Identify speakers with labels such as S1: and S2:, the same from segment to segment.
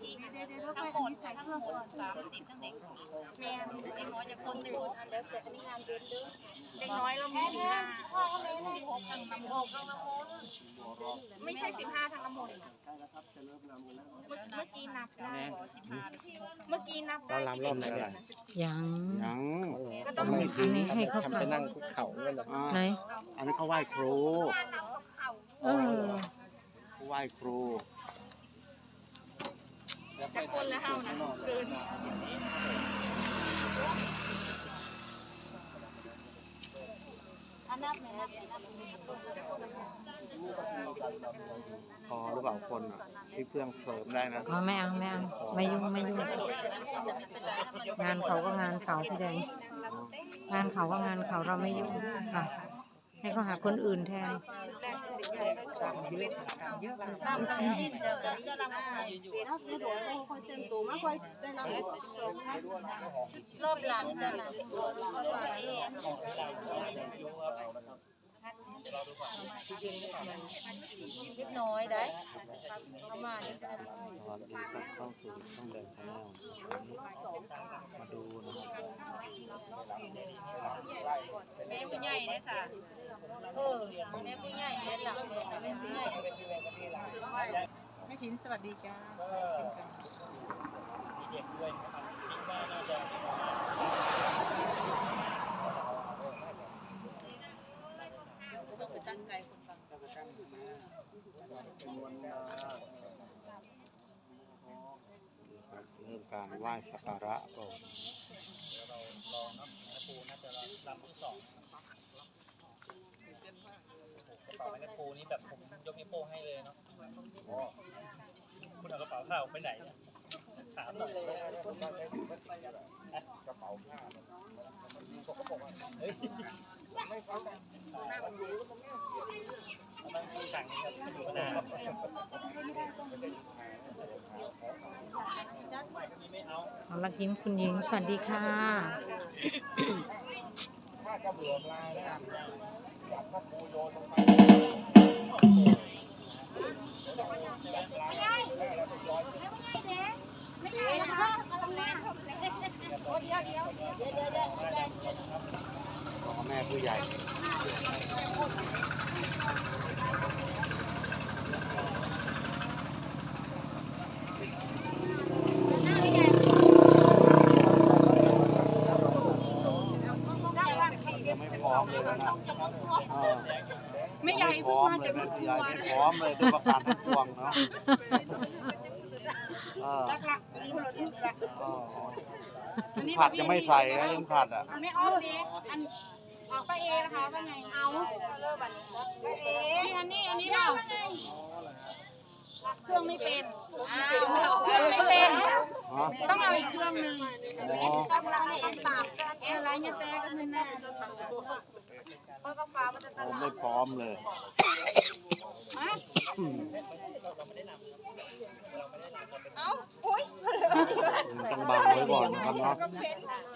S1: ชีพทั้งหมดทั้งหมดสามสิบทั้งเด็กแม่เด็กน้อยจะคนหนึ่งอันแล้วแต่อันนี้งานเดือนเด้อเด็กน้อยเรามีสิบห้าสิบหกทางน้ำหกไม่ใช่สิบห้าทางน้ำมนต์เมื่อกี้นับได้เมื่อกี้นับได้
S2: เราลำรอบไหนล่ะ
S3: ยัง
S4: ยัง
S1: ก็ต้อง
S3: อันนี้ให้เขา
S2: ทำไป
S3: นั่
S2: งคุกเข่าเงี้ยหรอ
S3: ไหน
S4: อันนี้เขาไหว้ครู
S3: เออ
S4: ไหว้ครู
S1: แต่คนละเท่านะเกิน
S4: พอหรือเปล่าคนอะที่เครื่องเสริมได้นะ
S3: ไม่เอาไม่เอาไม่ยุ่งไม่ยุ่ง งานเขาก็งานเขาพี่แดงงานเขาก็งานเขาเราไม่ยุ่งจ้ะให้เขาหาคนอื่นแทน
S1: ตามกันที่เจอกันจะรำอะไรรอบหลังจะหลังนิดน้อยได้เอามานิดนึง
S4: ตอนนี้ก็เข้าสู่ช่องแดงชาแนลมาดูนะ
S1: แม่ผู้ใหญ่เนี่ยค่ะ เออแม่ผู้ใหญ่แม่หลักแม่แม่ผู้ใหญ่
S5: แม่ถินสวัสดีจ้าเช่นกัน
S4: เริ่มการไหว้สักการะก่อน
S6: กระเป๋าแม่ปู นี่แบบผมยกนิ้วโป้งให้เลยเนาะคุณเอากระเป๋าผ้าไปไหนเนี่ยถามหน่อยกระเป๋าผ้าเฮ้ยไมันมีสั่งนี่ครับอยู่นานมีไม่เอา
S3: เอาลักยิ้มคุณหญิงสวัสดีค่ะ
S1: นะคะตำแหน่งโอ้เดียวเดียวเดี๋ยวเดี๋ยวเดี๋ยว
S4: ขอแม่ผู้ใหญ่ ยังไม่พร้อมเลยนะเออ
S1: ไม่ใหญ่
S4: พ
S1: เพิ่
S4: ร้
S1: ง
S4: อม
S1: มา
S4: เล
S1: จาย ก
S4: แม่
S1: รถ
S4: ผู้
S1: ทั
S4: ใหญ่
S1: วร์
S4: ไม่พร้อมเลยดูประการทั้ง ปวงเนาะเออ
S1: ลักลักอันนี้คนละที่ละ
S4: เออขัดจะไม่ใส่นะยังขัดอะ
S1: อันนี้ออฟดีอันออกไปเอนะคะว่าไงเอาเลิกบัตรไปเออันนี้อันนี้เราเครื่องไม่เป็นอ้าวเครื่องไม่เป็น
S4: ฮะ
S1: ต้องเอาอีกเครื่องหนึ่ง
S4: อ๋อ
S1: ต้องเราในต้องตากอะไรเนี่ยแต่ก็ไม่แน่ เพราะกาแฟมันจะต
S4: ผม
S1: ลา
S4: ไม่
S1: ด
S4: พร้อมเลยอืม
S1: เอ้าอุ้ย
S4: มันต้องบังไว้ก่อนนะครับเนาะ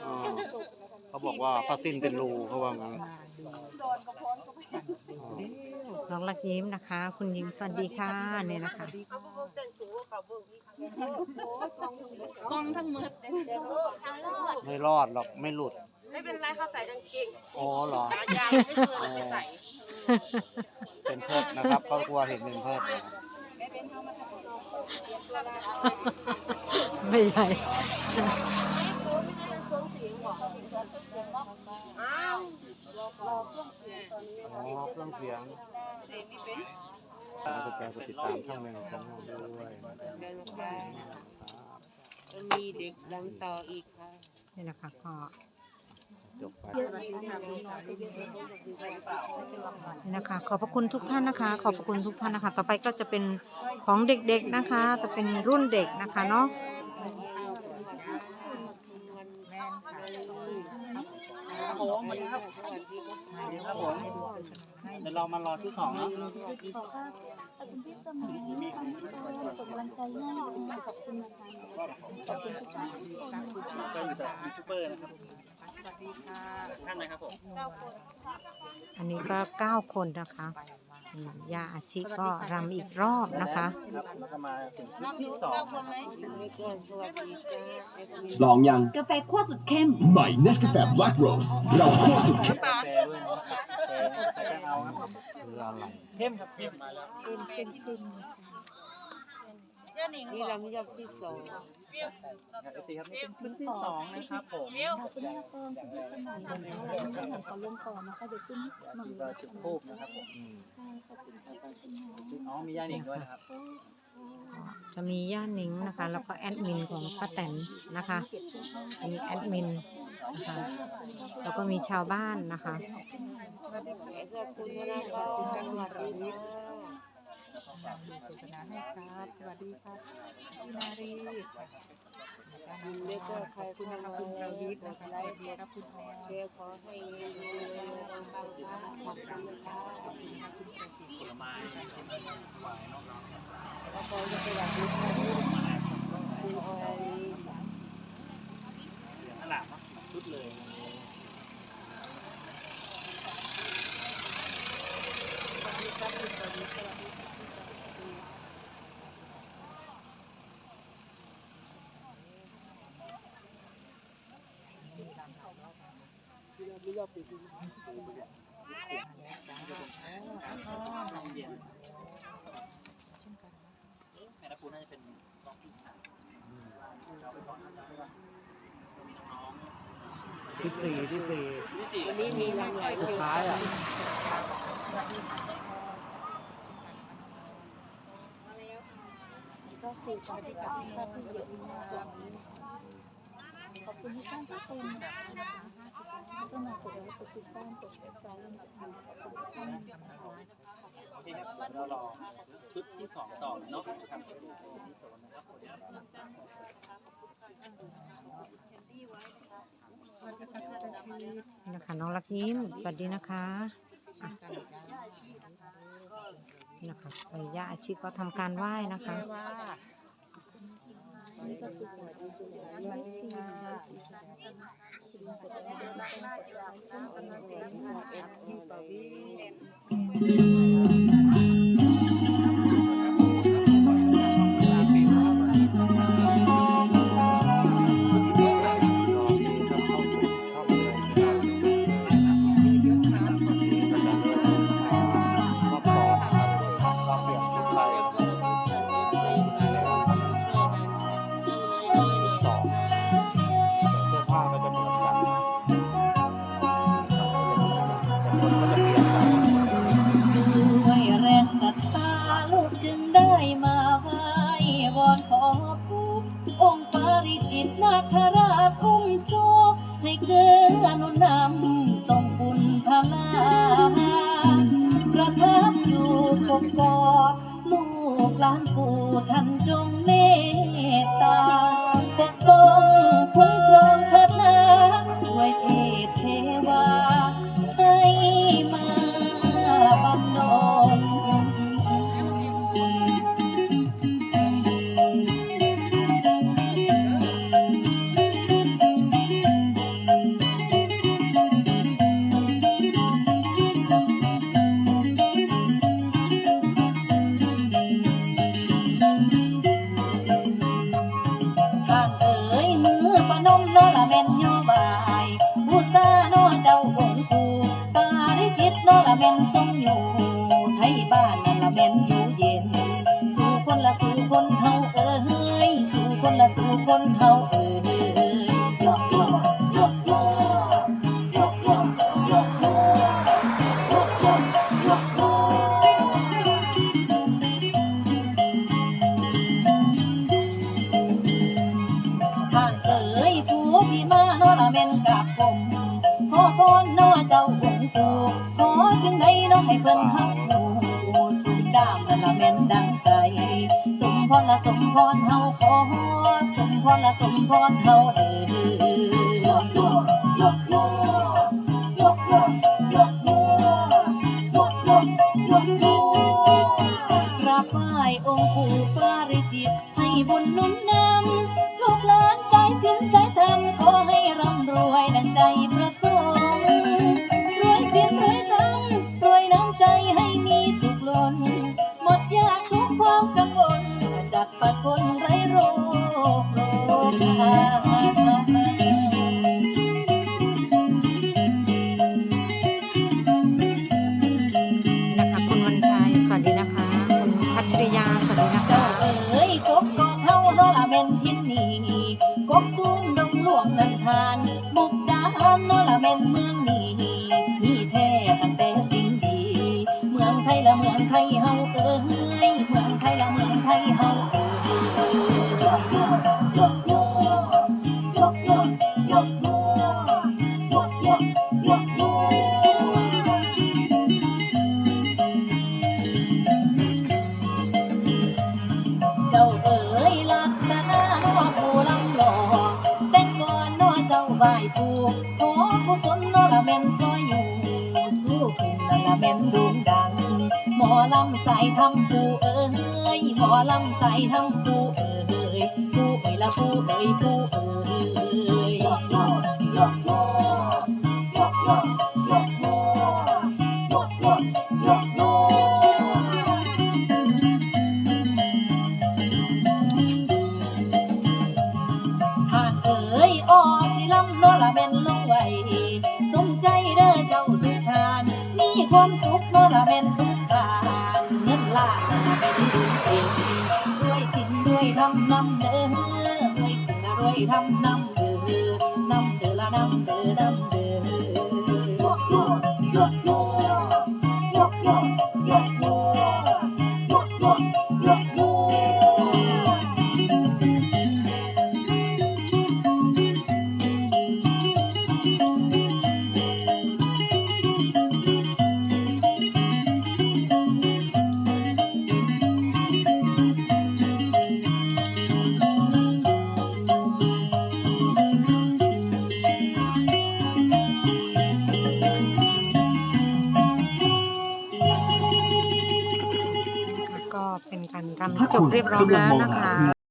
S4: เออเขาบอกว่าผ้าสิ้นเป็นรูเขาว่างั้นอ๋อ
S3: น้องลักยิ้มนะคะ คุณหญิงสวัสดีค่ะเนี่ยนะคะ
S1: กองทั้งมืดเลย
S4: ไม่รอดหรอกไม่หลุด
S5: ไม่ เป็นไรเขาใส่กางเกง
S4: อ๋อเหรอ
S5: ขายาวไม่เคยไปใส่
S4: เป็นเพิดนะครับเขากลัวเห็นเป็นเพิดนะครับ
S3: ไม่ใหญ่
S1: อ้าว
S4: อ๋อเครื่องเสียงแล้วก็แกกดติดตามช่องแรงของเราด้วยนะครับ
S5: มีเด็กดังต่ออีกค่ะ
S3: นี่นะคะก็
S4: จบไป
S3: นี่นะคะ ขอบพระคุณทุกท่านนะคะ ขอบพระคุณทุกท่านนะคะ ต่อไปก็จะเป็นของเด็กๆนะคะ จะเป็นรุ่นเด็กนะคะเนาะ
S6: ครับผมสวัสดีครับครับผมเดี๋ยวเรามารอที่สองเนาะ
S7: คุณพี่สมัยนะคะส่งกำลังใจให้นะคะขอบคุณนะคะขอบคุณทุกท่านทุกคนนะคะ
S6: ก็อยู่กับยูทูบเบอร์นะครับ ท่านนะครับผม
S3: อันนี้ก็เก้าคนนะคะยาอาชิก็รำอีกรอบนะคะ
S6: ลอง
S2: ยัง
S7: กาแฟขั้วสุดเข้ม
S2: ใหม่ Nescafe Black Rose เราขั้วสุดเข้ม
S6: เข้มครับเข้มมาแล้ว
S1: เข้มเข้มเข้
S8: นนี่ลำยับที่สอง
S6: ครับเอฟซีครับนี่เป็นคลิปที่สองนะครับผม
S7: ขอบคุณมากเพิ่มคุณพี่สมัยนะคะแล้วก็ขอลงก่อนนะคะเดี๋ยวขึ้นหนึ่ง
S6: ก็จุดทูบนะครับผม
S4: อืม
S7: ขอบคุณค่ะขอบคุณค่ะ
S6: อ๋อมีย่าหนิงด้วยนะครับ
S3: จะมีย่าหนิงนะคะ แล้วก็แอดมินของป้าแตนนะคะจะมีแอดมินนะคะแล้วก็มีชาวบ้านนะคะ
S8: สาธุ
S5: โฆษณาให้ครับ สวัสดีครับพี่นารี
S8: ยินด็กก็ใคร
S5: คุณ
S8: ทำ
S5: คุณเราดี
S8: นะ
S5: คะ
S8: ได้
S5: ดีครับคุณแม่
S8: เชฟขอให้รวยๆปังๆขอบคุณค่ะขอบคุณค่ะคุณเศรษฐี
S6: ผลไม้ที่มันหวานนอกร้าน
S8: แล้วก็จะไปอยากดูคุณออย
S6: นั่นแหละชุดเลยสวัสดีครับ
S4: ที่สี่ที่สี่
S6: ที่สี่
S8: วันนี้มีรางวัล
S4: สุดท้ายอะ
S7: ก็คือขอบคุณค่ะที่เยอะมาก คุณที่ตั้งที่เป็นนะคะก็มากดไลค์กดติดตามกดแชร์ขอบคุณท่านนะคะ
S6: โอเคครับเรารอชุดที่สองต่อเนาะครับ
S3: นี่นะคะน้องลักยิ้มสวัสดีนะคะนี่นะคะไปย่าอาชิก็ทำการไหว้นะคะ
S7: Thank you. จิ
S4: ตนา
S9: คราชคุ้มโชคให้เกิดอนุนำส่งบุญพลาประทับอยู่กกอดลูกหลานปู่ท่านจงเม no, no. no la ลำใส่ทำปูเอ้ยหมอลำใส่ทำปูเอ้ยปูเอ้ยละปูเอ้ยปูเอ้ยยกยกยกยกยก đuôi năm năm nữa ngày xưa
S3: đuôi năm năm nữa năm nữa là năm nữa năm จบเรียบร้อยแล้วนะคะ